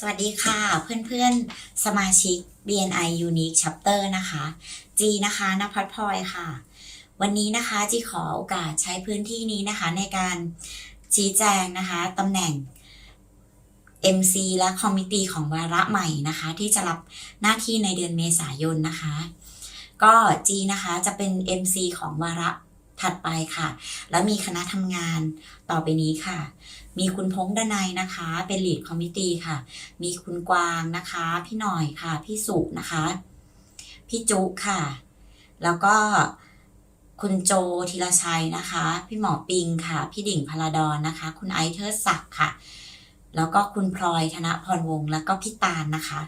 สวัสดีค่ะเพื่อนๆ สมาชิก BNI Unique Chapter นะคะ จีนะคะนภัทรพลอยค่ะ วันนี้นะคะจีขอโอกาสใช้พื้นที่นี้นะคะในการชี้แจงนะคะตำแหน่ง MC และคอมมิตี้ของวาระใหม่นะคะ ที่จะรับหน้าที่ในเดือนเมษายนนะคะ ก็จีนะคะจะเป็น MC ของวาระ ถัดไปค่ะ แล้วมีคณะทำงานต่อไปนี้ค่ะ มีคุณพงษ์ดนัยนะคะ เป็นลีดคอมมิตี้ค่ะ มีคุณกวางนะคะ พี่หน่อยค่ะ พี่สุนะคะ พี่จุค่ะ แล้วก็คุณโจธีรชัยนะคะ พี่หมอปิงค่ะ พี่ดิ่งพลาดอนนะคะ คุณไอซ์เทิดศักดิ์ค่ะ แล้วก็คุณพลอยธนพรวงศ์แล้วก็พี่ตาลนะคะ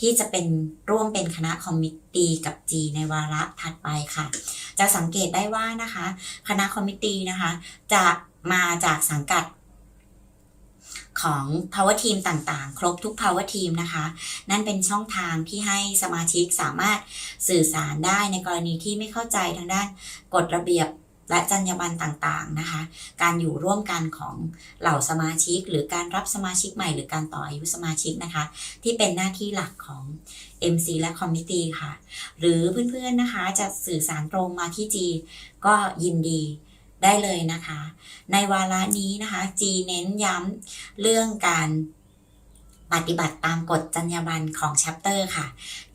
ที่จะเป็นร่วมเป็นคณะคอมมิตตี้กับจีในวาระถัดไปค่ะ จะสังเกตได้ว่านะคะ คณะคอมมิตตี้นะคะ จะมาจากสังกัดของ power team ต่างๆ ครบทุก power team นะคะ นั่นเป็นช่องทางที่ให้สมาชิกสามารถสื่อสารได้ในกรณีที่ไม่เข้าใจทางด้านกฎระเบียบ และจรรยาบรรณต่างๆนะคะ การอยู่ร่วมกันของเหล่าสมาชิก หรือการรับสมาชิกใหม่ หรือการต่ออายุสมาชิกนะคะ ที่เป็นหน้าที่หลักของ MC และ Committee ค่ะ หรือเพื่อนๆนะคะจะสื่อสารตรงมาที่ G ก็ยินดีได้เลยนะคะ ในวาระนี้นะคะ G เน้นย้ำเรื่องการปฏิบัติตามกฎจรรยาบรรณของ chapter ค่ะ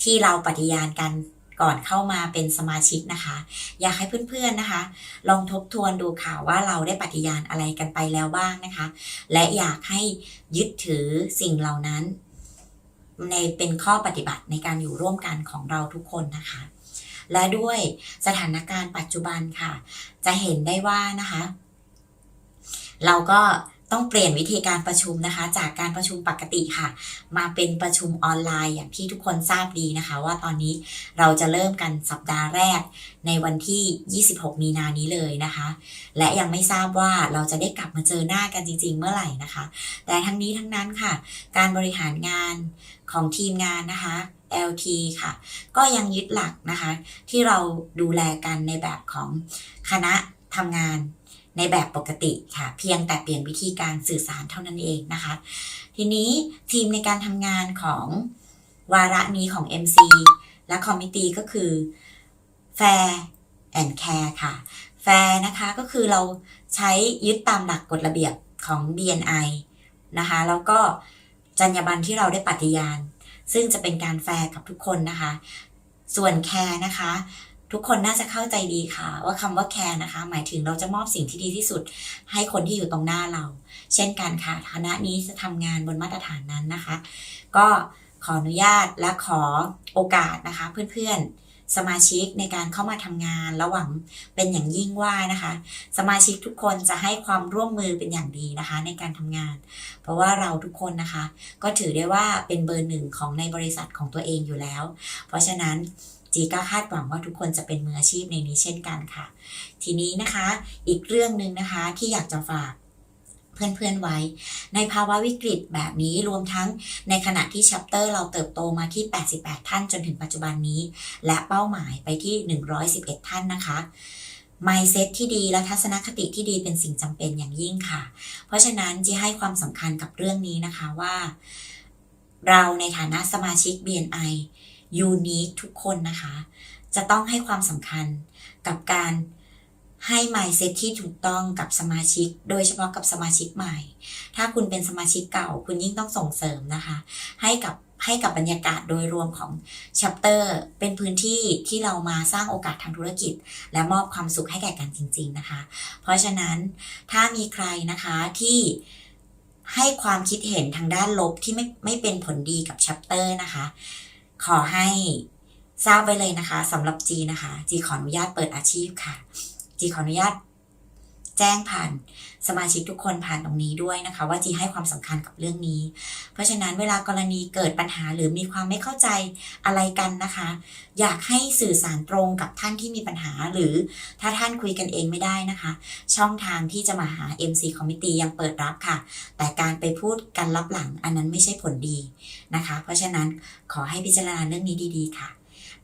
ที่เราปฏิญาณกัน ก่อนเข้ามาเป็นสมาชิกนะคะ อยากให้เพื่อนๆนะคะ ลองทบทวนดูค่ะว่าเราได้ปฏิญาณอะไรกันไปแล้วบ้างนะคะ และอยากให้ยึดถือสิ่งเหล่านั้น ในเป็นข้อปฏิบัติในการอยู่ร่วมกันของเราทุกคนนะคะ และด้วยสถานการณ์ปัจจุบันค่ะ จะเห็นได้ว่านะคะ เราก็ ต้องเปลี่ยนวิธีการประชุมนะคะ จากการประชุมปกติค่ะ มาเป็นประชุมออนไลน์อย่างที่ทุกคนทราบดีนะคะ ว่าตอนนี้เราจะเริ่มกันสัปดาห์แรกในวันที่ 26 มีนานี้เลยนะคะ และยังไม่ทราบว่าเราจะได้กลับมาเจอหน้ากันจริง ๆ เมื่อไหร่นะคะ แต่ทั้งนี้ทั้งนั้นค่ะ การบริหารงานของทีมงานนะคะ LT ค่ะ ก็ยังยึดหลักนะคะ ที่เราดูแลกันในแบบของคณะทำงาน ในแบบปกติค่ะ เพียงแต่เปลี่ยนวิธีการสื่อสารเท่านั้นเองนะคะ ทีนี้ทีมในการทำงานของวาระนี้ของ MC และคอมมิตี้ก็คือ Fair and Care ค่ะ Fair นะคะก็คือเราใช้ยึดตามหลักกฎระเบียบของ BNI นะคะ แล้วก็จรรยาบรรณที่เราได้ปฏิญาณ ซึ่งจะเป็นการแฟร์กับทุกคนนะคะ ส่วน Care นะคะ ทุกคนน่าจะเข้าใจดีค่ะ ว่าคำว่าแคร์นะคะ หมายถึงเราจะมอบสิ่งที่ดีที่สุด ให้คนที่อยู่ตรงหน้าเรา เช่นกันค่ะคณะนี้จะทำงานบนมาตรฐานนั้นนะคะ ก็ขออนุญาตและขอโอกาสนะคะ เพื่อนๆ สมาชิกในการเข้ามาทำงานระหวังเป็นอย่างยิ่งว่านะคะ สมาชิกทุกคนจะให้ความร่วมมือเป็นอย่างดีนะคะ ในการทำงาน เพราะว่าเราทุกคนนะคะ ก็ถือได้ว่าเป็นเบอร์หนึ่งของในบริษัทของตัวเองอยู่แล้ว เพราะฉะนั้น จีก็คาดหวังว่าทุกคนจะเป็นมืออาชีพในนี้เช่นกันค่ะ ทีนี้นะคะอีกเรื่องหนึ่งนะคะที่อยากจะฝากเพื่อนๆไว้ ในภาวะวิกฤตแบบนี้รวมทั้งในขณะที่ชัปเตอร์เราเติบโตมาที่ 88 ท่านจนถึงปัจจุบันนี้ และเป้าหมายไปที่ 111 ท่านนะคะ mindset ที่ดีและทัศนคติที่ดีเป็นสิ่งจำเป็นอย่างยิ่งค่ะ เพราะฉะนั้นจีให้ความสำคัญกับเรื่องนี้นะคะว่า เราในฐานะสมาชิก BNI ยูนิคทุกคนนะคะ จะต้องให้ความสำคัญกับการให้ mindset ที่ถูกต้องกับสมาชิก โดยเฉพาะกับสมาชิกใหม่ ถ้าคุณเป็นสมาชิกเก่า คุณยิ่งต้องส่งเสริมนะคะ ให้กับให้กับบรรยากาศโดยรวมของ chapter เป็นพื้นที่ที่เรามาสร้างโอกาสทางธุรกิจ และมอบความสุขให้แก่กันจริง ๆนะคะ เพราะฉะนั้นถ้ามีใครนะคะที่ให้ความคิดเห็นทางด้านลบที่ไม่ไม่เป็นผลดีกับ chapter นะคะ ขอให้ทราบไว้เลยนะคะสำหรับจีนะคะ จีขออนุญาตเปิดอาชีพค่ะ จีขออนุญาต แจ้งผ่านสมาชิกทุกคนผ่านตรงนี้ด้วยนะคะ ว่าจีให้ความสำคัญกับเรื่องนี้ เพราะฉะนั้นเวลากรณีเกิดปัญหาหรือมีความไม่เข้าใจอะไรกันนะคะ อยากให้สื่อสารตรงกับท่านที่มีปัญหา หรือถ้าท่านคุยกันเองไม่ได้นะคะ ช่องทางที่จะมาหา MC Committee ยังเปิดรับค่ะ แต่การไปพูดกันลับหลังอันนั้นไม่ใช่ผลดีนะคะ เพราะฉะนั้นขอให้พิจารณาเรื่องนี้ดี ๆ ค่ะ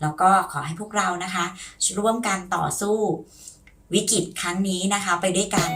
แล้วก็ขอให้พวกเรานะคะ ร่วมกันต่อสู้ วิกฤตครั้งนี้นะคะไปด้วยกัน